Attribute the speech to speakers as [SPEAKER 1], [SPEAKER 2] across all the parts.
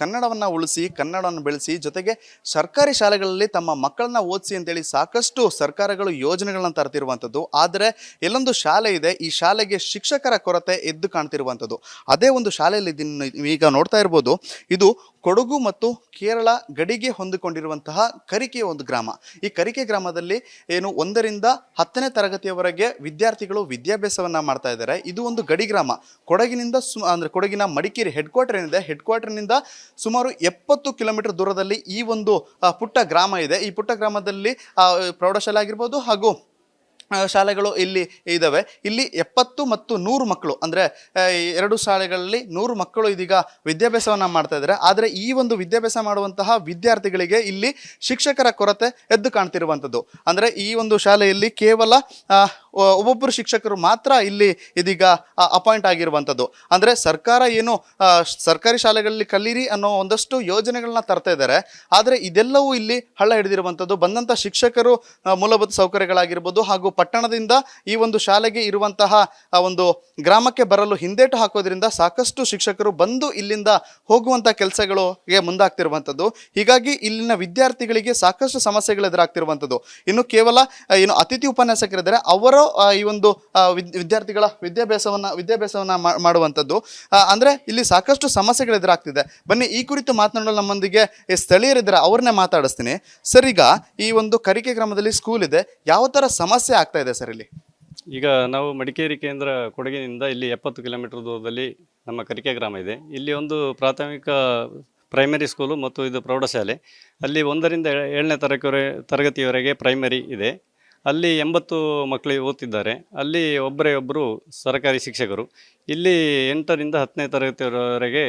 [SPEAKER 1] ಕನ್ನಡವನ್ನು ಉಳಿಸಿ, ಕನ್ನಡವನ್ನು ಬೆಳೆಸಿ, ಜೊತೆಗೆ ಸರ್ಕಾರಿ ಶಾಲೆಗಳಲ್ಲಿ ತಮ್ಮ ಮಕ್ಕಳನ್ನ ಓದಿಸಿ ಅಂತೇಳಿ ಸಾಕಷ್ಟು ಸರ್ಕಾರಗಳು ಯೋಜನೆಗಳನ್ನು ತರ್ತಿರುವಂಥದ್ದು. ಆದರೆ ಎಲ್ಲೊಂದು ಶಾಲೆ ಇದೆ, ಈ ಶಾಲೆಗೆ ಶಿಕ್ಷಕರ ಕೊರತೆ ಎದ್ದು ಕಾಣ್ತಿರುವಂಥದ್ದು. ಅದೇ ಒಂದು ಶಾಲೆಯಲ್ಲಿ ಇದನ್ನು ಈಗ ನೋಡ್ತಾ ಇರ್ಬೋದು. ಇದು ಕೊಡಗು ಮತ್ತು ಕೇರಳ ಗಡಿಗೆ ಹೊಂದಿಕೊಂಡಿರುವಂತಹ ಕರಿಕೆಯ ಒಂದು ಗ್ರಾಮ. ಈ ಕರಿಕೆ ಗ್ರಾಮದಲ್ಲಿ ಏನು ಒಂದರಿಂದ ಹತ್ತನೇ ತರಗತಿಯವರೆಗೆ ವಿದ್ಯಾರ್ಥಿಗಳು ವಿದ್ಯಾಭ್ಯಾಸವನ್ನು ಮಾಡ್ತಾ ಇದ್ದಾರೆ. ಇದು ಒಂದು ಗಡಿ ಗ್ರಾಮ. ಕೊಡಗಿನಿಂದ ಸು, ಅಂದರೆ ಕೊಡಗಿನ ಮಡಿಕೇರಿ ಹೆಡ್ ಕ್ವಾರ್ಟರ್ ಏನಿದೆ ಹೆಡ್ ಕ್ವಾರ್ಟರ್ನಿಂದ ಸುಮಾರು ಎಪ್ಪತ್ತು ಕಿಲೋಮೀಟರ್ ದೂರದಲ್ಲಿ ಈ ಒಂದು ಪುಟ್ಟ ಗ್ರಾಮ ಇದೆ. ಈ ಪುಟ್ಟ ಗ್ರಾಮದಲ್ಲಿ ಪ್ರೌಢಶಾಲೆ ಆಗಿರ್ಬೋದು ಹಾಗೂ ಶಾಲೆಗಳು ಇಲ್ಲಿ ಇದ್ದಾವೆ ಇಲ್ಲಿ ಎಪ್ಪತ್ತು ಮತ್ತು ನೂರು ಮಕ್ಕಳು, ಅಂದರೆ ಎರಡು ಶಾಲೆಗಳಲ್ಲಿ ನೂರು ಮಕ್ಕಳು ಇದೀಗ ವಿದ್ಯಾಭ್ಯಾಸವನ್ನು ಮಾಡ್ತಾ ಇದ್ದಾರೆ ಆದರೆ ಈ ಒಂದು ವಿದ್ಯಾಭ್ಯಾಸ ಮಾಡುವಂತಹ ವಿದ್ಯಾರ್ಥಿಗಳಿಗೆ ಇಲ್ಲಿ ಶಿಕ್ಷಕರ ಕೊರತೆ ಎದ್ದು ಕಾಣ್ತಿರುವಂಥದ್ದು. ಅಂದರೆ ಈ ಒಂದು ಶಾಲೆಯಲ್ಲಿ ಕೇವಲ ಒಬ್ಬೊಬ್ಬರು ಶಿಕ್ಷಕರು ಮಾತ್ರ ಇಲ್ಲಿ ಇದೀಗ ಅಪಾಯಿಂಟ್ ಆಗಿರುವಂಥದ್ದು. ಅಂದರೆ ಸರ್ಕಾರ ಏನು ಸರ್ಕಾರಿ ಶಾಲೆಗಳಲ್ಲಿ ಕಲೀರಿ ಅನ್ನೋ ಒಂದಷ್ಟು ಯೋಜನೆಗಳನ್ನ ತರ್ತಾ ಇದ್ದಾರೆ. ಆದರೆ ಇದೆಲ್ಲವೂ ಇಲ್ಲಿ ಹಳ್ಳ ಹಿಡಿದಿರುವಂಥದ್ದು. ಬಂದಂಥ ಶಿಕ್ಷಕರು ಮೂಲಭೂತ ಸೌಕರ್ಯಗಳಾಗಿರ್ಬೋದು ಹಾಗೂ ಪಟ್ಟಣದಿಂದ ಈ ಒಂದು ಶಾಲೆಗೆ ಇರುವಂತಹ ಒಂದು ಗ್ರಾಮಕ್ಕೆ ಬರಲು ಹಿಂದೇಟು ಹಾಕೋದ್ರಿಂದ ಸಾಕಷ್ಟು ಶಿಕ್ಷಕರು ಬಂದು ಇಲ್ಲಿಂದ ಹೋಗುವಂಥ ಕೆಲಸಗಳಿಗೆ ಮುಂದಾಗ್ತಿರುವಂಥದ್ದು. ಹೀಗಾಗಿ ಇಲ್ಲಿನ ವಿದ್ಯಾರ್ಥಿಗಳಿಗೆ ಸಾಕಷ್ಟು ಸಮಸ್ಯೆಗಳು ಎದುರಾಗ್ತಿರುವಂಥದ್ದು. ಇನ್ನು ಕೇವಲ ಏನು ಅತಿಥಿ ಉಪನ್ಯಾಸಕರಿದ್ದಾರೆ, ಅವರ ಈ ಒಂದು ವಿದ್ಯಾರ್ಥಿಗಳ ವಿದ್ಯಾಭ್ಯಾಸವನ್ನು ವಿದ್ಯಾಭ್ಯಾಸವನ್ನು ಮಾಡುವಂಥದ್ದು. ಅಂದರೆ ಇಲ್ಲಿ ಸಾಕಷ್ಟು ಸಮಸ್ಯೆಗಳು ಎದುರಾಗ್ತಿದೆ. ಬನ್ನಿ, ಈ ಕುರಿತು ಮಾತನಾಡಲು ನಮ್ಮೊಂದಿಗೆ ಸ್ಥಳೀಯರಿದ್ದಾರೆ, ಅವ್ರನ್ನೇ ಮಾತಾಡಿಸ್ತೀನಿ. ಸರ್, ಈಗ ಈ ಒಂದು ಕರಿಕೆ ಗ್ರಾಮದಲ್ಲಿ ಸ್ಕೂಲ್ ಇದೆ. ಯಾವ ಥರ ಸಮಸ್ಯೆ ಆಗ್ತಾ ಇದೆ ಸರ್ ಇಲ್ಲಿ?
[SPEAKER 2] ಈಗ ನಾವು ಮಡಿಕೇರಿ ಕೇಂದ್ರ ಕೊಡಗಿನಿಂದ ಇಲ್ಲಿ ಎಪ್ಪತ್ತು ಕಿಲೋಮೀಟರ್ ದೂರದಲ್ಲಿ ನಮ್ಮ ಕರಿಕೆ ಗ್ರಾಮ ಇದೆ. ಇಲ್ಲಿ ಒಂದು ಪ್ರಾಥಮಿಕ ಪ್ರೈಮರಿ ಸ್ಕೂಲು ಮತ್ತು ಇದು ಪ್ರೌಢಶಾಲೆ. ಅಲ್ಲಿ ಒಂದರಿಂದ ಏಳನೇ ತರಗತಿವರೆ ತರಗತಿಯವರೆಗೆ ಪ್ರೈಮರಿ ಇದೆ. ಅಲ್ಲಿ ಎಂಬತ್ತು ಮಕ್ಕಳು ಓದ್ತಿದ್ದಾರೆ. ಅಲ್ಲಿ ಒಬ್ಬರೇ ಒಬ್ಬರು ಸರ್ಕಾರಿ ಶಿಕ್ಷಕರು. ಇಲ್ಲಿ ಎಂಟರಿಂದ ಹತ್ತನೇ ತರಗತಿಯವರೆಗೆ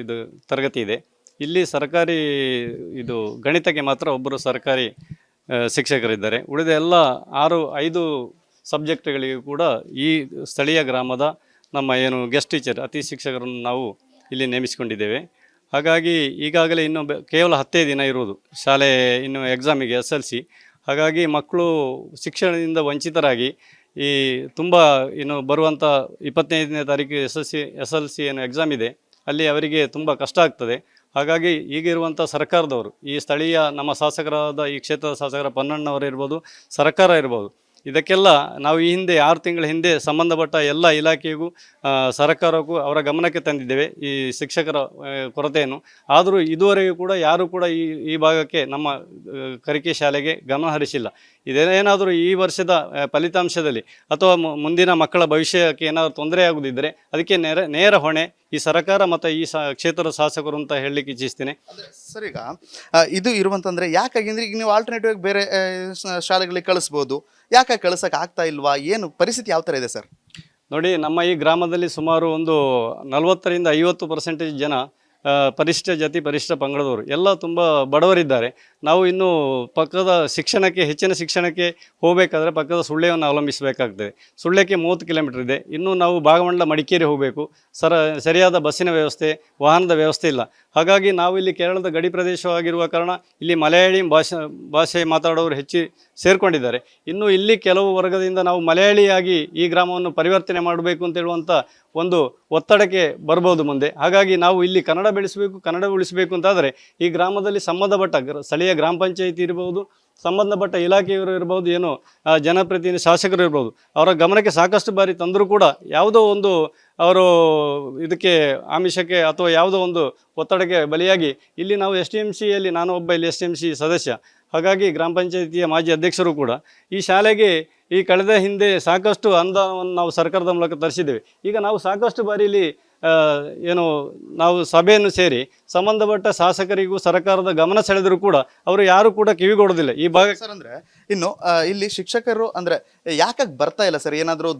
[SPEAKER 2] ಇದು ತರಗತಿ ಇದೆ. ಇಲ್ಲಿ ಸರ್ಕಾರಿ, ಇದು ಗಣಿತಕ್ಕೆ ಮಾತ್ರ ಒಬ್ಬರು ಸರ್ಕಾರಿ ಶಿಕ್ಷಕರಿದ್ದಾರೆ. ಉಳಿದ ಎಲ್ಲ ಆರು, ಐದು ಸಬ್ಜೆಕ್ಟ್ಗಳಿಗೂ ಕೂಡ ಈ ಸ್ಥಳೀಯ ಗ್ರಾಮದ ನಮ್ಮ ಏನು ಗೆಸ್ಟ್ ಟೀಚರ್, ಅತಿ ಶಿಕ್ಷಕರನ್ನು ನಾವು ಇಲ್ಲಿ ನೇಮಿಸಿಕೊಂಡಿದ್ದೇವೆ. ಹಾಗಾಗಿ ಈಗಾಗಲೇ ಇನ್ನೊಬ್ಬ ಬೆ- ಕೇವಲ ಹತ್ತೇ ದಿನ ಇರುವುದು ಶಾಲೆ ಇನ್ನು ಎಕ್ಸಾಮಿಗೆ ಎಸ್ ಎಲ್ ಸಿ. ಹಾಗಾಗಿ ಮಕ್ಕಳು ಶಿಕ್ಷಣದಿಂದ ವಂಚಿತರಾಗಿ ಈ ತುಂಬ ಇನ್ನು ಬರುವಂಥ ಇಪ್ಪತ್ತೈದನೇ ತಾರೀಕು S S C, S L C ಏನು ಎಕ್ಸಾಮ್ ಇದೆ, ಅಲ್ಲಿ ಅವರಿಗೆ ತುಂಬ ಕಷ್ಟ ಆಗ್ತದೆ. ಹಾಗಾಗಿ ಈಗಿರುವಂಥ ಸರ್ಕಾರದವರು, ಈ ಸ್ಥಳೀಯ ನಮ್ಮ ಶಾಸಕರಾದ ಈ ಕ್ಷೇತ್ರದ ಶಾಸಕರ ಪೊನ್ನಣ್ಣವರು ಇರ್ಬೋದು, ಸರ್ಕಾರ ಇರ್ಬೋದು ಇದಕ್ಕೆಲ್ಲ ನಾವು ಈ ಹಿಂದೆ ಆರು ತಿಂಗಳ ಹಿಂದೆ ಸಂಬಂಧಪಟ್ಟ ಎಲ್ಲ ಇಲಾಖೆಗೂ ಸರ್ಕಾರಕ್ಕೂ ಅವರ ಗಮನಕ್ಕೆ ತಂದಿದ್ದೇವೆ ಈ ಶಿಕ್ಷಕರ ಕೊರತೆಯನ್ನು. ಆದರೂ ಇದುವರೆಗೂ ಕೂಡ ಯಾರೂ ಕೂಡ ಈ ಈ ಭಾಗಕ್ಕೆ ನಮ್ಮ ಕರಿಕೆ ಶಾಲೆಗೆ ಗಮನ ಹರಿಸಿಲ್ಲ. ಇದೇನಾದರೂ ಈ ವರ್ಷದ ಫಲಿತಾಂಶದಲ್ಲಿ ಅಥವಾ ಮುಂದಿನ ಮಕ್ಕಳ ಭವಿಷ್ಯಕ್ಕೆ ಏನಾದರೂ ತೊಂದರೆ ಆಗುದಿದ್ದರೆ ಅದಕ್ಕೆ ನೇರ ನೇರ ಹೊಣೆ ಈ ಸರ್ಕಾರ ಮತ್ತು ಈ ಸ ಕ್ಷೇತ್ರದ ಶಾಸಕರು ಅಂತ ಹೇಳಲಿಕ್ಕೆ ಇಚ್ಛಿಸ್ತೀನಿ.
[SPEAKER 1] ಸರ್ ಈಗ ಆ, ಇದು ಇರುವಂತಂದ್ರೆ ಯಾಕಾಗಿಂದ್ರೆ ಈಗ ನೀವು ಆಲ್ಟರ್ನೇಟಿವ್ ಬೇರೆ ಆ, ಸ- ಶಾಲೆಗಳಿಗೆ ಕಳಿಸ್ಬೋದು. ಯಾಕೆ ಕಳ್ಸಕ್ ಆಗ್ತಾ ಇಲ್ವಾ? ಏನು ಪರಿಸ್ಥಿತಿ ಯಾವ ಥರ ಇದೆ ಸರ್?
[SPEAKER 2] ನೋಡಿ ನಮ್ಮ ಈ ಗ್ರಾಮದಲ್ಲಿ ಸುಮಾರು ಒಂದು ನಲವತ್ತರಿಂದ ಐವತ್ತು ಪರ್ಸೆಂಟೇಜ್ ಜನ ಆ, ಪರಿಶಿಷ್ಟ ಜಾತಿ ಪರಿಷ್ಠ ಪಂಗಡದವರು ಎಲ್ಲ ತುಂಬ ಬಡವರಿದ್ದಾರೆ. ನಾವು ಇನ್ನು ಪಕ್ಕದ ಶಿಕ್ಷಣಕ್ಕೆ ಹೆಚ್ಚಿನ ಶಿಕ್ಷಣಕ್ಕೆ ಹೋಗಬೇಕಾದ್ರೆ ಪಕ್ಕದ ಸುಳ್ಯವನ್ನು ಅವಲಂಬಿಸಬೇಕಾಗ್ತದೆ. ಸುಳ್ಳೆಕ್ಕೆ ಮೂವತ್ತು ಕಿಲೋಮೀಟರ್ ಇದೆ. ಇನ್ನು ನಾವು ಭಾಗಮಂಡಲ ಮಡಿಕೇರಿ ಹೋಗಬೇಕು. ಸರ ಸರಿಯಾದ ಬಸ್ಸಿನ ವ್ಯವಸ್ಥೆ ವಾಹನದ ವ್ಯವಸ್ಥೆ ಇಲ್ಲ. ಹಾಗಾಗಿ ನಾವು ಇಲ್ಲಿ ಕೇರಳದ ಗಡಿ ಪ್ರದೇಶವಾಗಿರುವ ಕಾರಣ ಇಲ್ಲಿ ಮಲಯಾಳಿ ಭಾಷೆ ಭಾಷೆ ಮಾತಾಡೋರು ಹೆಚ್ಚು ಸೇರಿಕೊಂಡಿದ್ದಾರೆ. ಇನ್ನು ಇಲ್ಲಿ ಕೆಲವು ವರ್ಗದಿಂದ ನಾವು ಮಲಯಾಳಿಯಾಗಿ ಈ ಗ್ರಾಮವನ್ನು ಪರಿವರ್ತನೆ ಮಾಡಬೇಕು ಅಂತ ಹೇಳುವಂಥ ಒಂದು ಒತ್ತಡಕ್ಕೆ ಬರ್ಬೋದು ಮುಂದೆ. ಹಾಗಾಗಿ ನಾವು ಇಲ್ಲಿ ಕನ್ನಡ ಬೆಳೆಸಬೇಕು, ಕನ್ನಡ ಉಳಿಸಬೇಕು ಅಂತಾದರೆ ಈ ಗ್ರಾಮದಲ್ಲಿ ಸಂಬಂಧಪಟ್ಟ ಸ್ಥಳೀಯ ಗ್ರಾಮ ಪಂಚಾಯಿತಿ ಇರ್ಬೋದು, ಸಂಬಂಧಪಟ್ಟ ಇಲಾಖೆಯವರು ಇರ್ಬೋದು, ಏನು ಜನಪ್ರತಿನಿಧಿ ಶಾಸಕರು ಇರ್ಬೋದು, ಅವರ ಗಮನಕ್ಕೆ ಸಾಕಷ್ಟು ಬಾರಿ ತಂದರೂ ಕೂಡ ಯಾವುದೋ ಒಂದು ಅವರು ಇದಕ್ಕೆ ಆಮಿಷಕ್ಕೆ ಅಥವಾ ಯಾವುದೋ ಒಂದು ಒತ್ತಡಕ್ಕೆ ಬಲಿಯಾಗಿ ಇಲ್ಲಿ ನಾವು ಎಸ್ ಟಿ ಎಂ ಸಿಯಲ್ಲಿ, ನಾನು ಒಬ್ಬ ಇಲ್ಲಿ ಎಸ್ ಟಿ ಎಂ ಸಿ ಸದಸ್ಯ. ಹಾಗಾಗಿ ಗ್ರಾಮ ಪಂಚಾಯಿತಿಯ ಮಾಜಿ ಅಧ್ಯಕ್ಷರು ಕೂಡ ಈ ಶಾಲೆಗೆ ಈ ಕಳೆದ ಹಿಂದೆ ಸಾಕಷ್ಟು ಅನುದಾನವನ್ನು ನಾವು ಸರ್ಕಾರದ ಮೂಲಕ ತರಿಸಿದ್ದೇವೆ. ಈಗ ನಾವು ಸಾಕಷ್ಟು ಬಾರಿ ಏನು ನಾವು ಸಭೆಯನ್ನು ಸೇರಿ ಸಂಬಂಧಪಟ್ಟ ಶಾಸಕರಿಗೂ ಸರ್ಕಾರದ ಗಮನ ಸೆಳೆದರೂ ಕೂಡ ಅವರು ಯಾರು ಕೂಡ ಕಿವಿಗೊಡೋದಿಲ್ಲ ಈ ಭಾಗ
[SPEAKER 1] ಸರ್ ಅಂದ್ರೆ ಇನ್ನು ಇಲ್ಲಿ ಶಿಕ್ಷಕರು ಅಂದ್ರೆ ಯಾಕಾಗಿ ಬರ್ತಾ ಇಲ್ಲ ಸರ್? ಏನಾದರೂ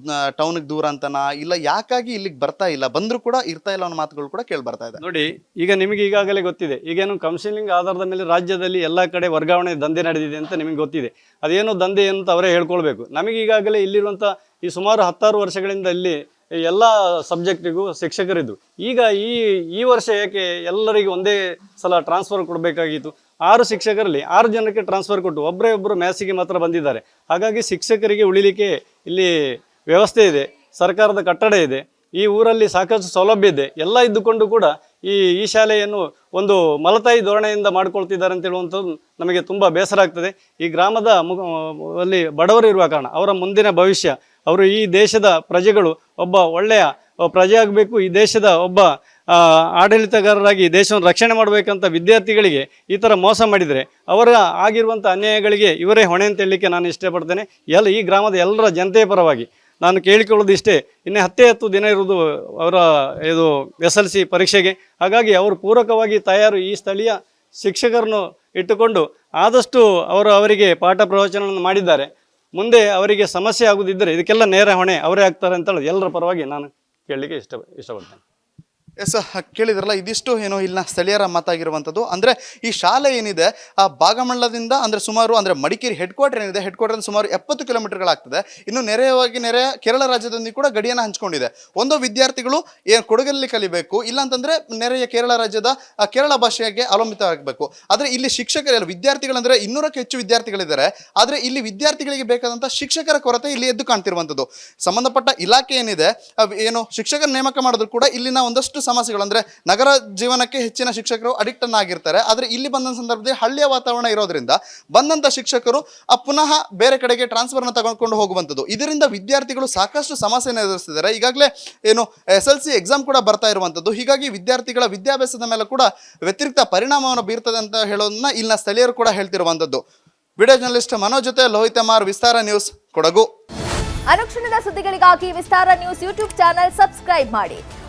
[SPEAKER 1] ಟೌನ್ಗೆ ದೂರ ಅಂತನಾ? ಇಲ್ಲ ಯಾಕಾಗಿ ಇಲ್ಲಿಗೆ ಬರ್ತಾ ಇಲ್ಲ? ಬಂದರೂ ಕೂಡ ಇರ್ತಾ ಇಲ್ಲ ಅನ್ನೋ ಮಾತುಗಳು ಕೂಡ ಕೇಳಿ ಬರ್ತಾ ಇದೆ.
[SPEAKER 2] ನೋಡಿ ಈಗ ನಿಮಗೆ ಈಗಾಗಲೇ ಗೊತ್ತಿದೆ. ಈಗೇನು ಕೌನ್ಸಿಲಿಂಗ್ ಆಧಾರದ ಮೇಲೆ ರಾಜ್ಯದಲ್ಲಿ ಎಲ್ಲ ಕಡೆ ವರ್ಗಾವಣೆ ದಂಧೆ ನಡೆದಿದೆ ಅಂತ ನಿಮಗೆ ಗೊತ್ತಿದೆ. ಅದೇನು ದಂಧೆ ಅಂತ ಅವರೇ ಹೇಳ್ಕೊಳ್ಬೇಕು. ನಮಗೆ ಈಗಾಗಲೇ ಇಲ್ಲಿರುವಂಥ ಈ ಸುಮಾರು ಹತ್ತಾರು ವರ್ಷಗಳಿಂದ ಇಲ್ಲಿ ಎಲ್ಲ ಸಬ್ಜೆಕ್ಟಿಗೂ ಶಿಕ್ಷಕರಿದ್ದು ಈಗ ಈ ಈ ವರ್ಷ ಯಾಕೆ ಎಲ್ಲರಿಗೂ ಒಂದೇ ಸಲ ಟ್ರಾನ್ಸ್ಫರ್ ಕೊಡಬೇಕಾಗಿತ್ತು? ಆರು ಶಿಕ್ಷಕರಲ್ಲಿ ಆರು ಜನಕ್ಕೆ ಟ್ರಾನ್ಸ್ಫರ್ ಕೊಟ್ಟು ಒಬ್ಬರೇ ಒಬ್ಬರು ಮ್ಯಾಸಿಗೆ ಮಾತ್ರ ಬಂದಿದ್ದಾರೆ. ಹಾಗಾಗಿ ಶಿಕ್ಷಕರಿಗೆ ಉಳಿಲಿಕ್ಕೆ ಇಲ್ಲಿ ವ್ಯವಸ್ಥೆ ಇದೆ, ಸರ್ಕಾರದ ಕಟ್ಟಡ ಇದೆ, ಈ ಊರಲ್ಲಿ ಸಾಕಷ್ಟು ಸೌಲಭ್ಯ ಇದೆ, ಎಲ್ಲ ಇದ್ದುಕೊಂಡು ಕೂಡ ಈ ಈ ಶಾಲೆಯನ್ನು ಒಂದು ಮಲತಾಯಿ ಧೋರಣೆಯಿಂದ ಮಾಡಿಕೊಳ್ತಿದ್ದಾರೆ ಅಂತ ಹೇಳುವಂಥದ್ದು ನಮಗೆ ತುಂಬ ಬೇಸರ ಆಗ್ತದೆ. ಈ ಗ್ರಾಮದ ಅಲ್ಲಿ ಬಡವರು ಇರುವ ಕಾರಣ, ಅವರ ಮುಂದಿನ ಭವಿಷ್ಯ, ಅವರು ಈ ದೇಶದ ಪ್ರಜೆಗಳು ಒಬ್ಬ ಒಳ್ಳೆಯ ಪ್ರಜೆ ಆಗಬೇಕು ಈ ದೇಶದ ಒಬ್ಬ ಆಡಳಿತಗಾರರಾಗಿ ದೇಶವನ್ನು ರಕ್ಷಣೆ ಮಾಡಬೇಕಂತ ವಿದ್ಯಾರ್ಥಿಗಳಿಗೆ ಈ ಥರ ಮೋಸ ಮಾಡಿದರೆ ಅವರ ಆಗಿರುವಂಥ ಅನ್ಯಾಯಗಳಿಗೆ ಇವರೇ ಹೊಣೆ ಅಂತ ಹೇಳಲಿಕ್ಕೆ ನಾನು ಇಷ್ಟಪಡ್ತೇನೆ. ಎಲ್ಲ, ಈ ಗ್ರಾಮದ ಎಲ್ಲರ ಜನತೆಯ ಪರವಾಗಿ ನಾನು ಕೇಳಿಕೊಳ್ಳೋದು ಇಷ್ಟೇ. ಇನ್ನೇ ಹತ್ತೇ ಹತ್ತು ದಿನ ಇರುವುದು ಅವರ ಇದು ಎಸ್ ಎಲ್ ಸಿ ಪರೀಕ್ಷೆಗೆ. ಹಾಗಾಗಿ ಅವರು ಪೂರಕವಾಗಿ ತಯಾರು ಈ ಸ್ಥಳೀಯ ಶಿಕ್ಷಕರನ್ನು ಇಟ್ಟುಕೊಂಡು ಆದಷ್ಟು ಅವರು ಅವರಿಗೆ ಪಾಠ ಪ್ರವಚನವನ್ನು ಮಾಡಿದ್ದಾರೆ. ಮುಂದೆ ಅವರಿಗೆ ಸಮಸ್ಯೆ ಆಗುದಿದ್ದರೆ ಇದಕ್ಕೆಲ್ಲ ನೇರ ಹೊಣೆ ಅವರೇ ಆಗ್ತಾರೆ ಅಂತ ಹೇಳೋದು ಎಲ್ಲರ ಪರವಾಗಿ ನಾನು ಕೇಳಲಿಕ್ಕೆ ಇಷ್ಟ ಇಷ್ಟಪಡ್ತೇನೆ.
[SPEAKER 1] ಎಸ್ ಕೇಳಿದ್ರಲ್ಲ, ಇದಿಷ್ಟು ಏನು ಇಲ್ಲಿನ ಸ್ಥಳೀಯರ ಮಾತಾಗಿರುವಂಥದ್ದು. ಅಂದರೆ ಈ ಶಾಲೆ ಏನಿದೆ, ಆ ಭಾಗಮಂಡಲದಿಂದ ಅಂದರೆ ಸುಮಾರು ಅಂದರೆ ಮಡಿಕೇರಿ ಹೆಡ್ ಕ್ವಾರ್ಟರ್ ಏನಿದೆ ಹೆಡ್ ಕ್ವಾರ್ಟರ್ ಸುಮಾರು ಎಪ್ಪತ್ತು ಕಿಲೋಮೀಟರ್ಗಳಾಗ್ತದೆ. ಇನ್ನು ನೆರೆಯವಾಗಿ ನೆರೆಯ ಕೇರಳ ರಾಜ್ಯದೊಂದಿಗೆ ಕೂಡ ಗಡಿಯನ್ನು ಹಂಚ್ಕೊಂಡಿದೆ. ಒಂದು ವಿದ್ಯಾರ್ಥಿಗಳು ಏನು ಕೊಡಗಲ್ಲಿ ಕಲಿಬೇಕು, ಇಲ್ಲಾಂತಂದರೆ ನೆರೆಯ ಕೇರಳ ರಾಜ್ಯದ ಕೇರಳ ಭಾಷೆಗೆ ಅವಲಂಬಿತವಾಗಬೇಕು ಆದರೆ ಇಲ್ಲಿ ಶಿಕ್ಷಕರೆಲ್ಲ ವಿದ್ಯಾರ್ಥಿಗಳಂದರೆ ಇನ್ನೂರಕ್ಕೆ ಹೆಚ್ಚು ವಿದ್ಯಾರ್ಥಿಗಳಿದ್ದಾರೆ. ಆದರೆ ಇಲ್ಲಿ ವಿದ್ಯಾರ್ಥಿಗಳಿಗೆ ಬೇಕಾದಂಥ ಶಿಕ್ಷಕರ ಕೊರತೆ ಇಲ್ಲಿ ಎದ್ದು ಕಾಣ್ತಿರುವಂಥದ್ದು. ಸಂಬಂಧಪಟ್ಟ ಇಲಾಖೆ ಏನಿದೆ ಏನು ಶಿಕ್ಷಕರ ನೇಮಕ ಮಾಡಿದ್ರು ಕೂಡ ಇಲ್ಲಿನ ಒಂದಷ್ಟು ಸಮಸ್ಯೆಗಳು ಅಂದ್ರೆ ನಗರ ಜೀವನಕ್ಕೆ ಹೆಚ್ಚಿನ ಶಿಕ್ಷಕರು ಅಡಿಕ್ಟ್ ಆಗಿರ್ತಾರೆ ಆದರೆ ಇಲ್ಲಿ ಬಂದ ಸಂದರ್ಭದಲ್ಲಿ ಹಳ್ಳಿಯ ವಾತಾವರಣ ಇರೋದ್ರಿಂದ ಬಂದಂತ ಶಿಕ್ಷಕರು ಪುನಃ ಬೇರೆ ಕಡೆಗೆ ಟ್ರಾನ್ಸ್ಫರ್ನ ತಗೊಂಡ್ಕೊಂಡು ಹೋಗುವಂಥದ್ದು. ಇದರಿಂದ ವಿದ್ಯಾರ್ಥಿಗಳು ಸಾಕಷ್ಟು ಸಮಸ್ಯೆಯನ್ನು ಎದುರಿಸ್ತಿದ್ದಾರೆ. ಈಗಾಗಲೇ ಏನು ಎಸ್ ಎಲ್ ಸಿ ಎಕ್ಸಾಮ್ ಕೂಡ ಬರ್ತಾ ಇರುವಂಥದ್ದು. ಹೀಗಾಗಿ ವಿದ್ಯಾರ್ಥಿಗಳ ವಿದ್ಯಾಭ್ಯಾಸದ ಮೇಲೆ ಕೂಡ ವ್ಯತಿರಿಕ್ತ ಪರಿಣಾಮವನ್ನು ಬೀರ್ತದೆ ಅಂತ ಹೇಳೋದನ್ನ ಇಲ್ಲಿನ ಸ್ಥಳೀಯರು ಕೂಡ ಹೇಳ್ತಿರುವಂಥದ್ದು. ವಿಡಿಯೋ ಜರ್ನಲಿಸ್ಟ್ ಮನೋಜ್ ಜೊತೆ ಲೋಹಿತ್ ಮಾರ್ ವಿಸ್ತಾರ ನ್ಯೂಸ್ ಕೊಡಗು.
[SPEAKER 3] ಅನುಕ್ಷಣದ ಸುದ್ದಿಗಳಿಗಾಗಿ Vistara news YouTube channel subscribe ಮಾಡಿ.